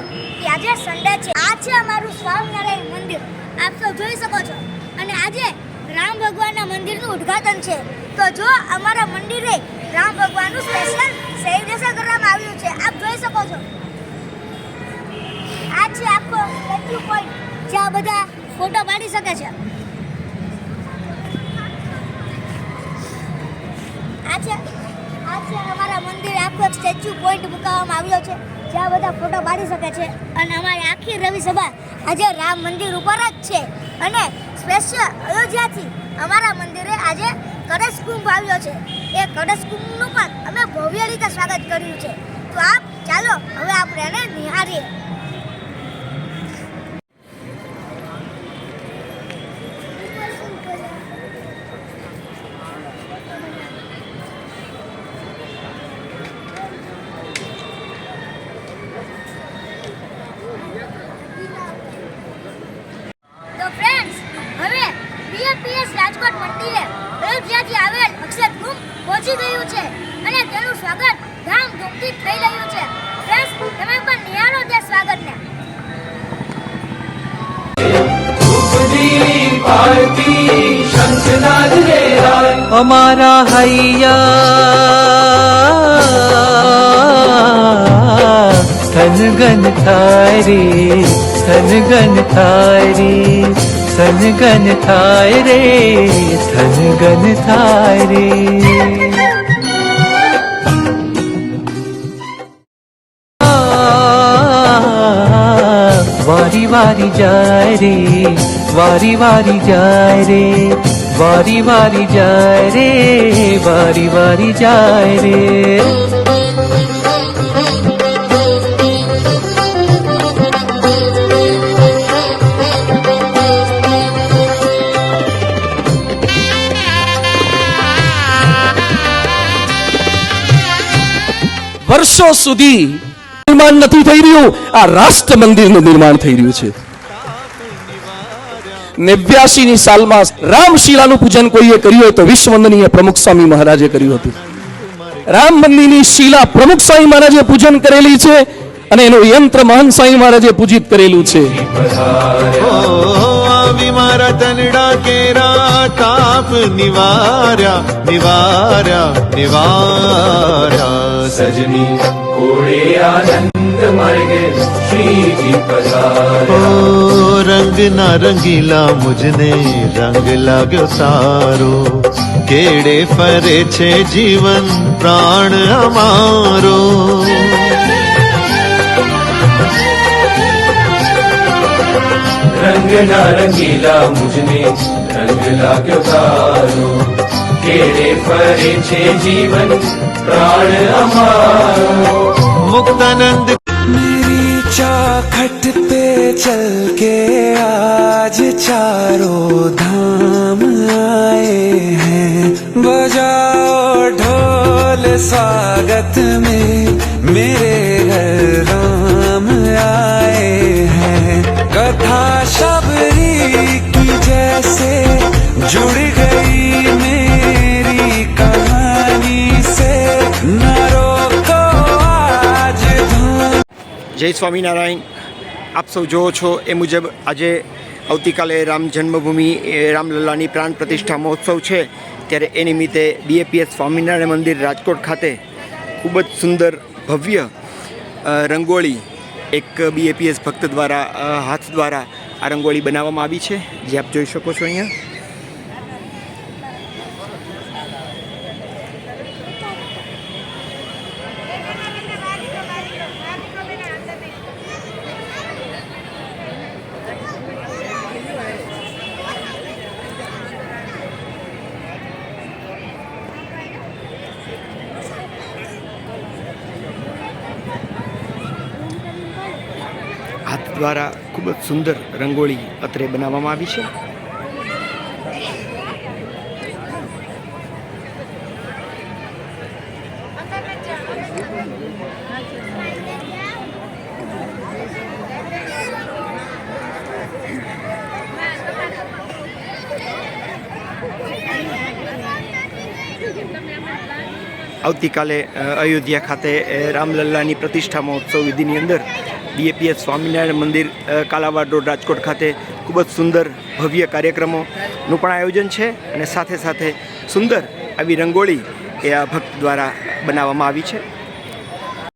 આજે સન્ડે છે. આ છે અમારું સ્વામિનારાયણ મંદિર. આપ સૌ જોઈ શકો છો. અને આજે રામ ભગવાનના મંદિરનું ઉદ્ઘાટન છે. તો જો અમારા મંદિરે રામ ભગવાનનું સ્પેશિયલ સેલિબ્રેશન કરવામાં આવ્યું છે, આપ જોઈ શકો છો. આ છે આખો સ્ટેચ્યુ પોઈન્ટ જ્યાં બધા ફોટો પાડી શકે છે. આ છે આ છે અમારા મંદિરે આખો સ્ટેચ્યુ પોઈન્ટ મુકાવવામાં આવ્યો છે. જ્યાં બધા ફોટો પાડી શકે છે. અને અમારી આખી રવિ સભા આજે રામ મંદિર ઉપર જ છે. અને સ્પેશિયલ અયોધ્યાથી અમારા મંદિરે આજે કળશ કુંભ આવ્યો છે. એ કળશ કુંભનું પણ અમે ભવ્ય રીતે સ્વાગત કર્યું છે. તો આપ ચાલો, હવે આપણે એને નિહાળીએ તો ફ્રેન્ડ્સ હવે બીએપીએસ રાજકોટ મંદિરે અયોધ્યાથી આવેલ અક્ષર કુંભ પહોંચી ગયું છે અને તેનું સ્વાગત ધામધૂમથી થઈ રહ્યું છે. ફ્રેન્ડ્સ તમે પણ નિહાળો તે સ્વાગતને. અમારા હૈયા સનગન થાય રે સનગન सन गन थाय रे सन गन थाय रे। वारी वारी जाय रे, वारी वारी जाय रे, वारी वारी जाय रे, वारी वारी जाय रे। વર્ષો સુધી નિર્માણ નથી થઈ રહ્યું. આ રાષ્ટ્ર મંદિરનું નિર્માણ થઈ રહ્યું છે. નેવ્યાસી ની સાલમાં રામશિલાનું પૂજન કોઈએ કર્યું હોય તો વિશ્વવંદનીય પ્રમુખ સ્વામી મહારાજે કર્યું હતું. રામ મંદિરની શિલા પ્રમુખ સ્વામી મહારાજે પૂજન કરેલી છે અને એનું યંત્ર મહાન સ્વામી મહારાજે પૂજિત કરેલું છે. मारा तनडा केरा ताप निवारा निवारा निवारा। सजनी कोड़े आनंद मर्गे ओ रंग ना रंगीला मुझने रंग लाग्यो सारो। केड़े फरे छे जीवन प्राण अमारो। રંગના રંગીલા મુજને રંગ લાગ્યો તારો કેડે ફરે છે જીવન પ્રાણ અમારો મુક્તાનંદ मेरी चौखट पे चल के आज चारों धाम आए हैं बजाओ ढोल स्वागत में मेरे घर राम आए हैं कथा शबरी की जैसे जुड़ गई मेरी कहानी से न रोको आज धूम જય સ્વામિનારાયણ આપ સૌ જોવો છો એ મુજબ આજે આવતીકાલે રામ જન્મભૂમિ એ રામલલ્લાની પ્રાણ પ્રતિષ્ઠા મહોત્સવ છે ત્યારે એ નિમિત્તે બીએપીએસ સ્વામિનારાયણ મંદિર રાજકોટ ખાતે ખૂબ જ સુંદર ભવ્ય અ, રંગોળી એક બીએપીએસ ભક્ત દ્વારા અ, હાથ દ્વારા આ રંગોળી બનાવવામાં આવી છે જે આપ જોઈ શકો છો અહીંયા. દ્વારા ખૂબ જ સુંદર રંગોળી અત્રે બનાવવામાં આવી છે. આવતીકાલે અયોધ્યા ખાતે રામલલ્લાની પ્રતિષ્ઠા મહોત્સવ વિધિની અંદર ડીએપીએસ સ્વામિનારાયણ મંદિર કાલાવાડ રોડ રાજકોટ ખાતે ખૂબ જ સુંદર ભવ્ય કાર્યક્રમોનું પણ આયોજન છે અને સાથે સાથે સુંદર આવી રંગોળી એ આ ભક્ત દ્વારા બનાવવામાં આવી છે.